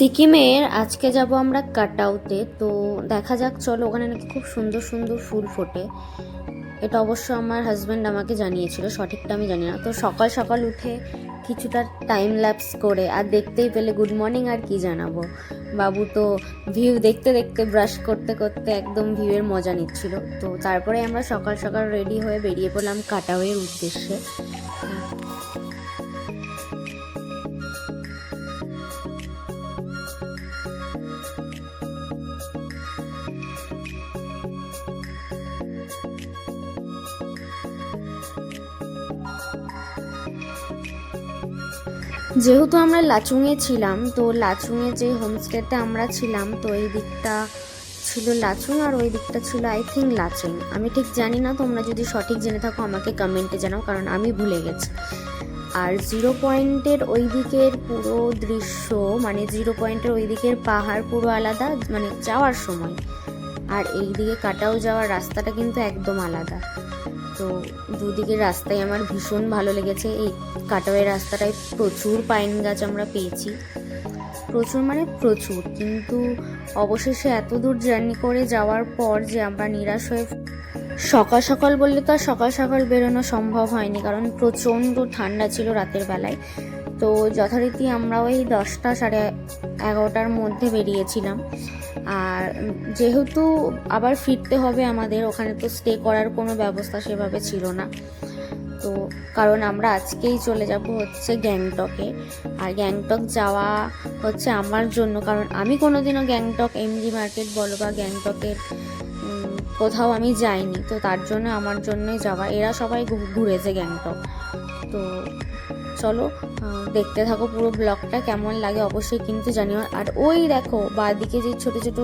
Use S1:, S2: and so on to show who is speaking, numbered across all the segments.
S1: সিকিমের, আজকে যাব আমরা কাটাউতে। তো দেখা যাক, চলো, ওখানে নাকি খুব সুন্দর সুন্দর ফুল ফোটে। এটা অবশ্য আমার হাজব্যান্ড আমাকে জানিয়েছিল, সঠিকটা আমি জানি না। তো সকাল সকাল উঠে কিছুটা টাইম ল্যাপস করে, আর দেখতেই পেলে গুড মর্নিং আর কি জানাব। বাবু তো ভিউ দেখতে দেখতে ব্রাশ করতে করতে একদম ভিউয়ের মজা নিচ্ছিল। তো তারপরে আমরা সকাল সকাল রেডি হয়ে বেরিয়ে পড়লাম কাটাওয়ের উদ্দেশ্যে। যেহেতু আমরা লাচুংয়ে ছিলাম, তো লাচুংয়ে যে হোমস্টেতে আমরা ছিলাম, তো এই দিকটা ছিল লাচুং আর ওই দিকটা ছিল আই থিঙ্ক লাচুং। আমি ঠিক জানি না, তোমরা যদি সঠিক জেনে থাকো, আমাকে কমেন্টে জানাও, কারণ আমি ভুলে গেছি। আর জিরো পয়েন্টের ওই দিকের পুরো দৃশ্য মানে জিরো পয়েন্টের ওই দিকের পাহাড় পুরো আলাদা মানে যাওয়ার সময়। আর এই দিকে কাটাও যাওয়ার রাস্তাটা কিন্তু একদম আলাদা। তো দুদিকের রাস্তায় আমার ভীষণ ভালো লেগেছে। এই কাটাওয়ের রাস্তাটায় প্রচুর পাইন গাছ আমরা পেয়েছি। প্রচুর মানে প্রচুর, কিন্তু অবশেষে এত দূর জার্নি করে যাওয়ার পর যে আমরা নিরাশ হয়ে সকাল সকাল বললে তো আর সকাল সকাল বেরোনো সম্ভব হয়নি, কারণ প্রচণ্ড ঠান্ডা ছিল রাতের বেলায়। তো যথারীতি আমরা ওই দশটা সাড়ে এগারোটার মধ্যে বেরিয়েছিলাম। আর যেহেতু আবার ফিরতে হবে আমাদের, ওখানে তো স্টে করার কোনো ব্যবস্থা সেভাবে ছিল না। তো কারণ আমরা আজকেই চলে যাব হচ্ছে গ্যাংটকে। আর গ্যাংটক যাওয়া হচ্ছে আমার জন্য, কারণ আমি কোনোদিনও গ্যাংটক এমজি মার্কেট বলো বা গ্যাংটকের কোথাও আমি যাইনি। তো তার জন্য আমার জন্যই যাওয়া। এরা সবাই ঘুরেছে গ্যাংটক। তো চলো দেখতে থাকো পুরো ব্লগটা কেমন লাগে অবশ্যই কিন্তু জানিও। আর ওই দেখো, বাদিকে যে ছোট ছোট,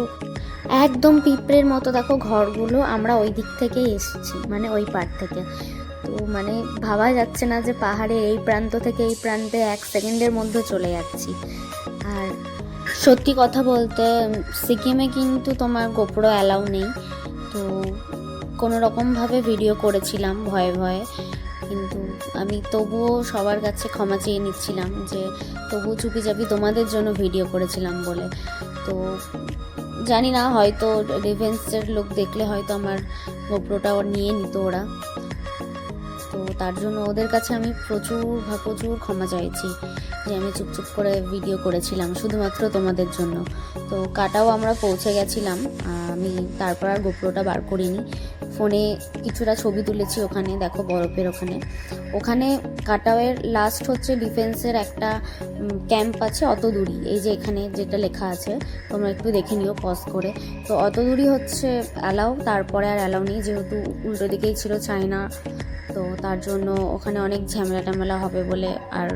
S1: একদম পিঁপড়ের মতো দেখো ঘরগুলো, আমরা ওই দিক থেকেই এসেছি মানে ওই পার থেকে। তো মানে ভাবা যাচ্ছে না যে পাহাড়ে এই প্রান্ত থেকে এই প্রান্তে এক সেকেন্ডের মধ্যে চলে যাচ্ছি। আর সত্যি কথা বলতে সিকিমে কিন্তু তোমার গোপ্রো অ্যালাউ নেই। তো কোনো রকমভাবে ভিডিও করেছিলাম ভয়ে ভয়ে। কিন্তু আমি তবুও সবার কাছে ক্ষমা চেয়ে নিচ্ছিলাম যে তবুও চুপি চাপি তোমাদের জন্য ভিডিও করেছিলাম বলে। তো জানি না, হয়তো ডিফেন্সের লোক দেখলে হয়তো আমার গোপ্রোটা ওর নিয়ে নিত ওরা। তো তার জন্য ওদের কাছে আমি প্রচুর প্রচুর ক্ষমা চাইছি যে আমি চুপচুপ করে ভিডিও করেছিলাম, শুধুমাত্র তোমাদের জন্য। তো কাটাও আমরা পৌঁছে গেছিলাম আমি তারপর আর গোপ্রোটা বার করিনি। ফোনে কিছুটা ছবি তুলেছি ওখানে, দেখো বরফের ওখানে। ওখানে কাটাওয়ের লাস্ট হচ্ছে ডিফেন্সের একটা ক্যাম্প আছে অত দূরই এই যে এখানে যেটা লেখা আছে, তোমরা একটু দেখে নিও পজ করে। তো অত দূরই হচ্ছে অ্যালাউ তারপরে আর অ্যালাউ নেই, যেহেতু উল্টো দিকেই ছিল চায়না তো তার জন্য ওখানে অনেক ঝামেলা টামেলা হবে বলে আর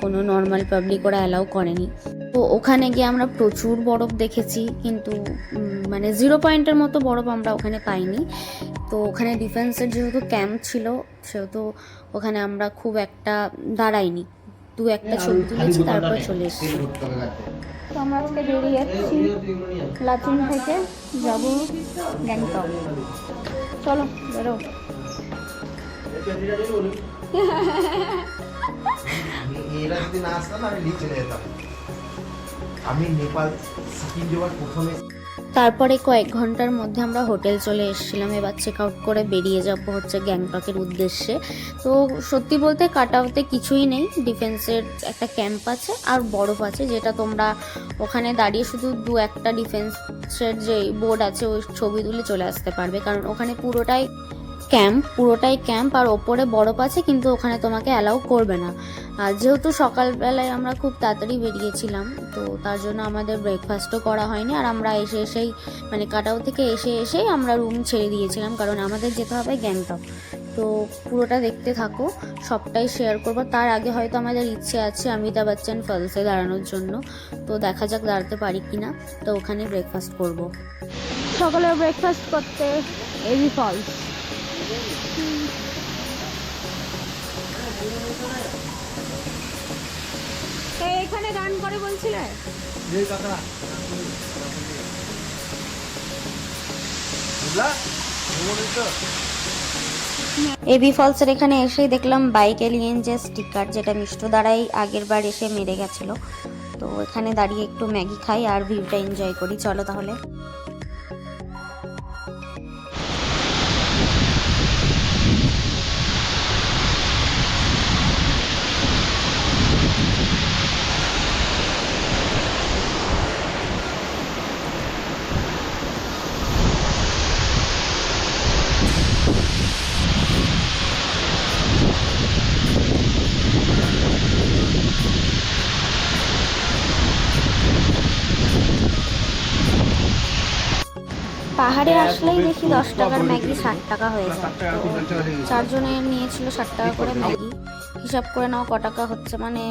S1: কোনো নর্মাল পাবলিক ওরা অ্যালাউ করেনি। তো ওখানে গিয়ে আমরা প্রচুর বরফ দেখেছি, কিন্তু মানে জিরো পয়েন্টের মতো বরফ আমরা ওখানে পাইনি। তো ওখানে ডিফেন্সের যেহেতু ক্যাম্প ছিল সেহেতু ওখানে আমরা খুব একটা দাঁড়াইনি। দু একটা ছবি তুলেছি তারপর চলে এসেছি। তো আমরা আজকে বেরিয়ে যাচ্ছি থেকে যাব গ্যাংটক। চলো বেরো।
S2: এরা যদি না আসতাম আমি লিখ চলে যেতাম। আমি নেপাল সিকিম যাওয়ার প্রথমে
S1: তারপরে কয়েক ঘণ্টার মধ্যে আমরা হোটেল চলে এসেছিলাম। এবার চেক আউট করে বেরিয়ে যাব হচ্ছে গ্যাংটকের উদ্দেশ্যে। তো সত্যি বলতে কাটাওতে কিছুই নেই। ডিফেন্সের একটা ক্যাম্প আছে আর বরফ আছে, যেটা তোমরা ওখানে দাঁড়িয়ে শুধু দু একটা ডিফেন্সের যে বোর্ড আছে, ওই ছবি তুলে চলে আসতে পারবে। কারণ ওখানে পুরোটাই ক্যাম্প, পুরোটাই ক্যাম্প আর ওপরে বরফ আছে, কিন্তু ওখানে তোমাকে অ্যালাউ করবে না। আর যেহেতু সকালবেলায় আমরা খুব তাড়াতাড়ি বেরিয়েছিলাম, তো তার জন্য আমাদের ব্রেকফাস্টও করা হয়নি। আর আমরা এসে এসেই মানে কাটাও থেকে এসে এসেই আমরা রুম ছেড়ে দিয়েছিলাম, কারণ আমাদের যেতে হবে গ্যাংটক। তো পুরোটা দেখতে থাকো, সবটাই শেয়ার করব। তার আগে হয়তো আমাদের ইচ্ছে আছে অমিতাভ বচ্চন ফলসে দাঁড়ানোর জন্য। তো দেখা যাক দাঁড়াতে পারি কি না তো ওখানে ব্রেকফাস্ট করব। সকালে ব্রেকফাস্ট করতে এবি ফলস এখানে গান করে বলছিলে? এবি ফলসের এখানে এসেই দেখলাম বাইক এলিয়েন যে স্টিকার যেটা মিষ্টু দ্বারাই আগের বার এসে মেরে গেছিল। তো এখানে দাঁড়িয়ে একটু ম্যাগি খাই আর ভিউটা এনজয় করি। চলো তাহলে। পাহাড়ে আসলেই দেখি দশ টাকার ম্যাগি ষাট টাকা হয়ে যায়। চারজনের নিয়েছিল ষাট টাকা করে ম্যাগি। হিসাব করে নাও ক টাকা হচ্ছে মানে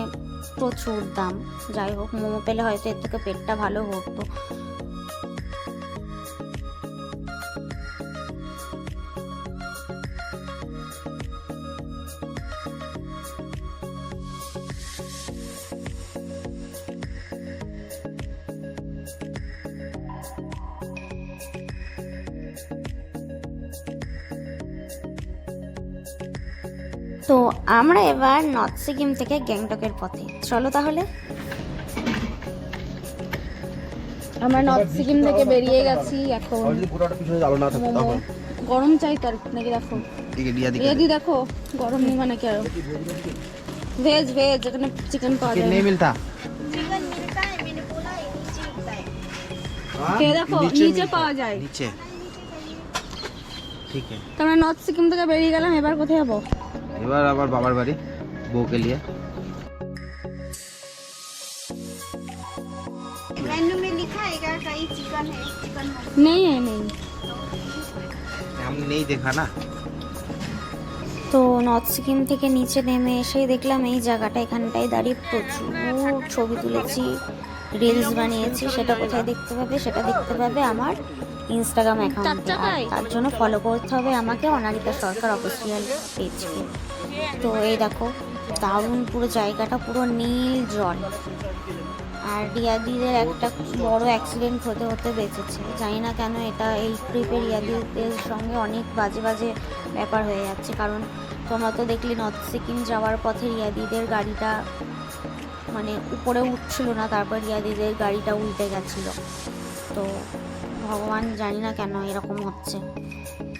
S1: প্রচুর দাম। যাই হোক মোমো পেলে হয়তো এর থেকে পেটটা ভালো ভরতো তো আমরা এবার নর্থ সিকিম থেকে গ্যাংটকের পথে। চলো তাহলে। আমরা নর্থ সিকিম থেকে বেরিয়ে গেছি এখন গরম চাই তার নাকি দেখো? যদি দেখো গরম নেই মানে কেউ ভেজ ভেজ এখানে চিকেন পাওয়া যায়।
S3: নেই মিলতা?
S1: খেয়ে দেখো নিচে পাওয়া যায়।
S2: নিচে। ঠিক আছে।
S1: আমরা নর্থ সিকিম থেকে বেরিয়ে গেলাম এবার কোথায় যাব?
S2: এবার আবার বাবার বাড়ি বউকে নিয়ে
S3: मेन्यू में लिखा है क्या कहीं चिकन है चिकन
S1: নেই নেই নেই
S2: हमने नहीं देखा ना
S1: তো নর্থ সিকিম থেকে নিচে নেমে এসেই দেখলাম এই জায়গাটা এখানটায় দাঁড়িয়ে প্রচুর ছবি তুলেছি রিলস বানিয়েছি সেটা কোথায় দেখতে পাবে সেটা দেখতে পাবে আমার ইনস্টাগ্রাম অ্যাকাউন্টে তার জন্য ফলো করতে হবে আমাকে অনারিতা সরকার অফিসিয়াল পেজকে তো এই দেখো দারুণ পুরো জায়গাটা পুরো নীল জল। আর রিয়াদিদের একটা বড় অ্যাক্সিডেন্ট হতে হতে বেঁচেছে। জানি না কেন এটা এই ট্রিপে রিয়াদিদের সঙ্গে অনেক বাজে বাজে ব্যাপার হয়ে যাচ্ছে। কারণ তোমরা তো দেখলে নর্থ সিকিম যাওয়ার পথে রিয়াদিদের গাড়িটা মানে উপরে উঠছিল না, তারপর রিয়াদিদের গাড়িটা উল্টে গেছিল। তো ভগবান জানি না কেন এরকম হচ্ছে।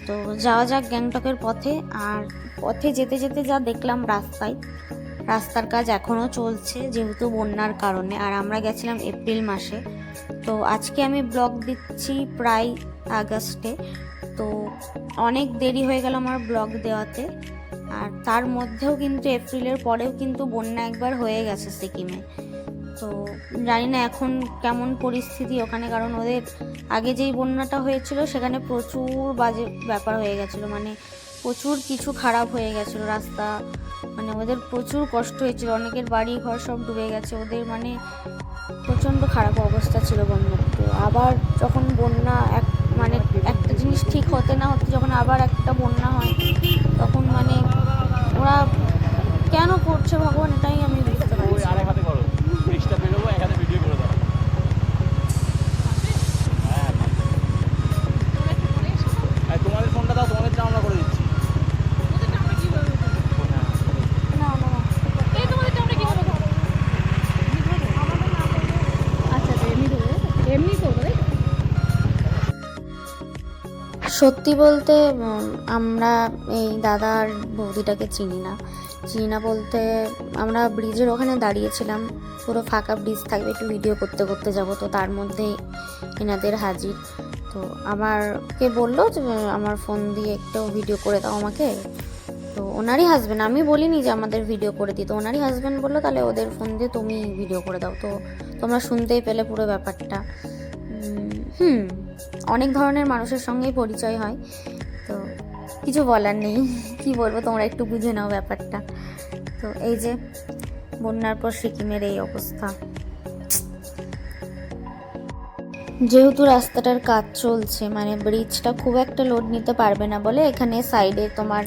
S1: তো যাওয়া যাক গ্যাংটকের পথে, আর পথে যেতে যেতে যা দেখলাম রাস্তায়, রাস্তার কাজ এখনও চলছে যেহেতু বন্যার কারণে, আর আমরা গেছিলাম এপ্রিল মাসে। তো আজকে আমি ব্লগ দিচ্ছি প্রায় আগস্টে। তো অনেক দেরি হয়ে গেল আমার ব্লগ দেওয়াতে। আর তার মধ্যেও কিন্তু এপ্রিলের পরেও কিন্তু বন্যা একবার হয়ে গেছে সিকিমে। তো জানি না এখন কেমন পরিস্থিতি ওখানে, কারণ ওদের আগে যেই বন্যাটা হয়েছিল সেখানে প্রচুর বাজে ব্যাপার হয়ে গেছিল মানে প্রচুর কিছু খারাপ হয়ে গেছিল রাস্তা মানে ওদের প্রচুর কষ্ট হয়েছিল, অনেকের বাড়ি ঘর সব ডুবে গেছে, ওদের মানে প্রচণ্ড খারাপ অবস্থা ছিল বন্যার। তো আবার যখন বন্যা এক মানে একটা জিনিস ঠিক হতে না হতে যখন আবার একটা বন্যা হয়, তখন মানে ওরা কেন করছে ভগবান এটাই আমি বুঝতে পারছি। সত্যি বলতে আমরা এই দাদার বৌদিটাকে চিনি না। চিনি না বলতে আমরা ব্রিজের ওখানে দাঁড়িয়েছিলাম। পুরো ফাঁকা ব্রিজ থাকবে, একটু ভিডিও করতে করতে যাব। তো তার মধ্যে এনাদের হাজির। তো আমারকে বলল যে আমার ফোন দিয়ে একটু ভিডিও করে দাও আমাকে। তো ওনারই হাজবেন্ড আমি বলিনি যে আমাদের ভিডিও করে দিতে ওনারই হাজবেন্ড বলল, তাহলে ওদের ফোন দিয়ে তুমি ভিডিও করে দাও। তো তোমরা শুনতেই পেলে পুরো ব্যাপারটা। হুম। অনেক ধরনের মানুষের সঙ্গেই পরিচয় হয়। তো কিছু বলার নেই। কি বলব, তোমরা একটু বুঝে নাও ব্যাপারটা। তো এই যে বন্যার পর সিকিমের এই অবস্থা। যেহেতু রাস্তাটার কাজ চলছে মানে ব্রিজটা খুব একটা লোড নিতে পারবে না বলে এখানে সাইডে তোমার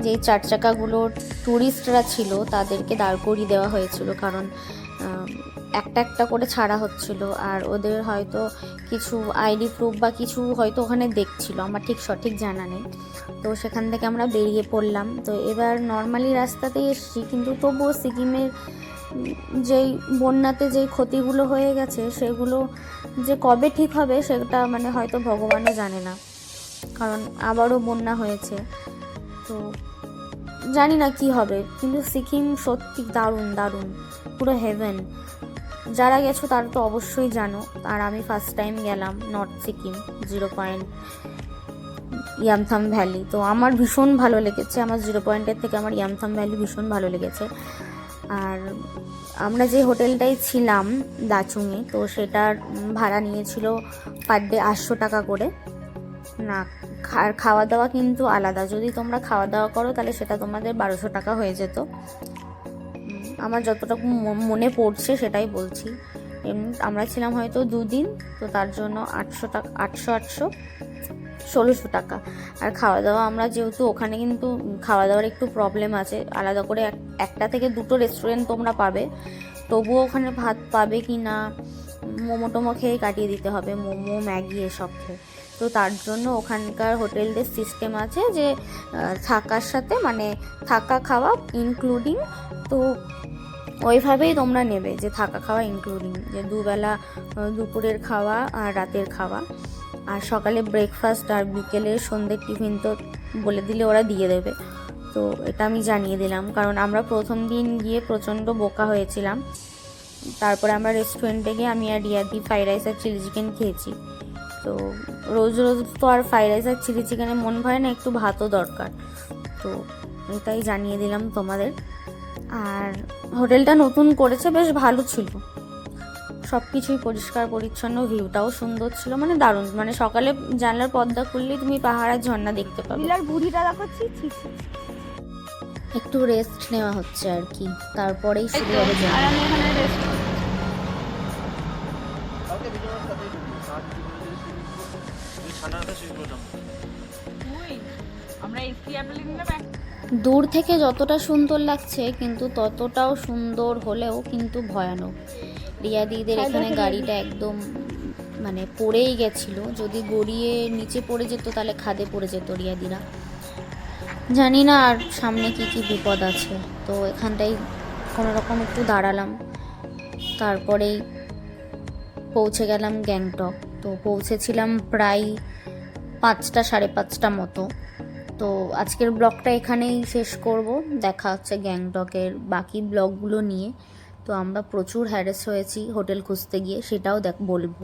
S1: যেই চার চাকাগুলো ট্যুরিস্টরা ছিল, তাদেরকে দাঁড় করিয়ে দেওয়া হয়েছিল। কারণ একটা একটা করে ছাড়া হচ্ছিল আর ওদের হয়তো কিছু আইডি প্রুফ বা কিছু হয়তো ওখানে দেখছিল, আমার ঠিক সঠিক জানা নেই। তো সেখান থেকে আমরা বেরিয়ে পড়লাম। তো এবার নর্মালি রাস্তাতেই এসেছি, কিন্তু তবুও সিকিমের যেই বন্যাতে যেই ক্ষতিগুলো হয়ে গেছে, সেগুলো যে কবে ঠিক হবে সেটা মানে হয়তো ভগবানও জানে না। কারণ আবারও বন্যা হয়েছে। তো জানি না কি হবে, কিন্তু সিকিম সত্যি দারুণ দারুণ, পুরো হেভেন যারা গেছো তারা তো অবশ্যই জানো, আর আমি ফার্স্ট টাইম গেলাম north Sikkim zero point Yumthang valley তো আমার ভীষণ ভালো লেগেছে, আমার জিরো পয়েন্টের থেকে আমার ইয়ামথাম ভ্যালি ভীষণ ভালো লেগেছে। আর আমরা যে হোটেলটায় ছিলাম দাচুংয়ে তো সেটার ভাড়া নিয়েছিল পার ডে আটশো টাকা করে। না, আর খাওয়া দাওয়া কিন্তু আলাদা। যদি তোমরা খাওয়া দাওয়া করো, তাহলে সেটা তোমাদের বারোশো টাকা হয়ে যেত। আমার যতটুকু মনে পড়ছে সেটাই বলছি। আমরা ছিলাম হয়তো দুদিন, তো তার জন্য আটশো টাকা, আটশো আটশো, ষোলোশো টাকা। আর খাওয়া দাওয়া আমরা যেহেতু ওখানে কিন্তু খাওয়া দাওয়ার একটু প্রবলেম আছে, আলাদা করে এক- একটা থেকে দুটো রেস্টুরেন্ট তোমরা পাবে। তবুও ওখানে ভাত পাবে কি না মোমো টোমো খেয়ে কাটিয়ে দিতে হবে, মোমো, ম্যাগি এসব খেয়ে। তো তার জন্য ওখানকার হোটেলদের সিস্টেম আছে যে থাকার সাথে মানে থাকা খাওয়া ইনক্লুডিং তো ওইভাবেই তোমরা নেবে যে থাকা খাওয়া ইনক্লুডিং যে দুবেলা দুপুরের খাওয়া আর রাতের খাওয়া। আর সকালে ব্রেকফাস্ট আর বিকেলে সন্ধ্যের টিফিন তো বলে দিলে ওরা দিয়ে দেবে। তো এটা আমি জানিয়ে দিলাম, কারণ আমরা প্রথম দিন গিয়ে প্রচণ্ড বোকা হয়েছিলাম। তারপরে আমরা রেস্টুরেন্টে গিয়ে আমি আর রিয়াদি ফ্রাইড রাইস আর চিলি চিকেন খেয়েছি। তো রোজ রোজ তো আর ফ্রাইড রাইস আর চিলি চিকেনে মন ভরে না একটু ভাতও দরকার। তো এটাই জানিয়ে দিলাম তোমাদের। আর হোটেলটা নতুন করেছে বেশ ভালো ছিল। সব কিছুই পরিষ্কার পরিচ্ছন্ন ভিউটাও সুন্দর ছিল মানে দারুণ। মানে সকালে জানলার পর্দা খুললেই তুমি পাহাড় আর ঝর্ণা দেখতে পাবে।
S3: বিলার বুড়িটা দেখাচ্ছি।
S1: একটু রেস্ট নেওয়া হচ্ছে আর কি তারপরেই শুরু হবে
S3: আর
S1: জার্নি।
S3: আমি এখানে রেস্ট
S1: দূর থেকে যতটা সুন্দর লাগছে কিন্তু ততটাও সুন্দর হলেও কিন্তু ভয়ানক। রিয়া দিদিদের এখানে গাড়িটা একদম মানে পড়েই গেছিল। যদি গড়িয়ে নিচে পড়ে যেত তাহলে খাদে পড়ে যেত রিয়াদিরা জানি না আর সামনে কি কি বিপদ আছে। তো এখানটাই কোনো রকম একটু দাঁড়ালাম। তারপরেই পৌঁছে গেলাম গ্যাংটক। তো পৌঁছেছিলাম প্রায় পাঁচটা, সাড়ে পাঁচটা মতো। তো আজকের ব্লগটা এখানেই শেষ করব। দেখা হচ্ছে গ্যাংটকের বাকি ব্লগগুলো নিয়ে। তো আমরা প্রচুর হ্যারেস হয়েছি হোটেল খুঁজতে গিয়ে, সেটাও দেখ বলব।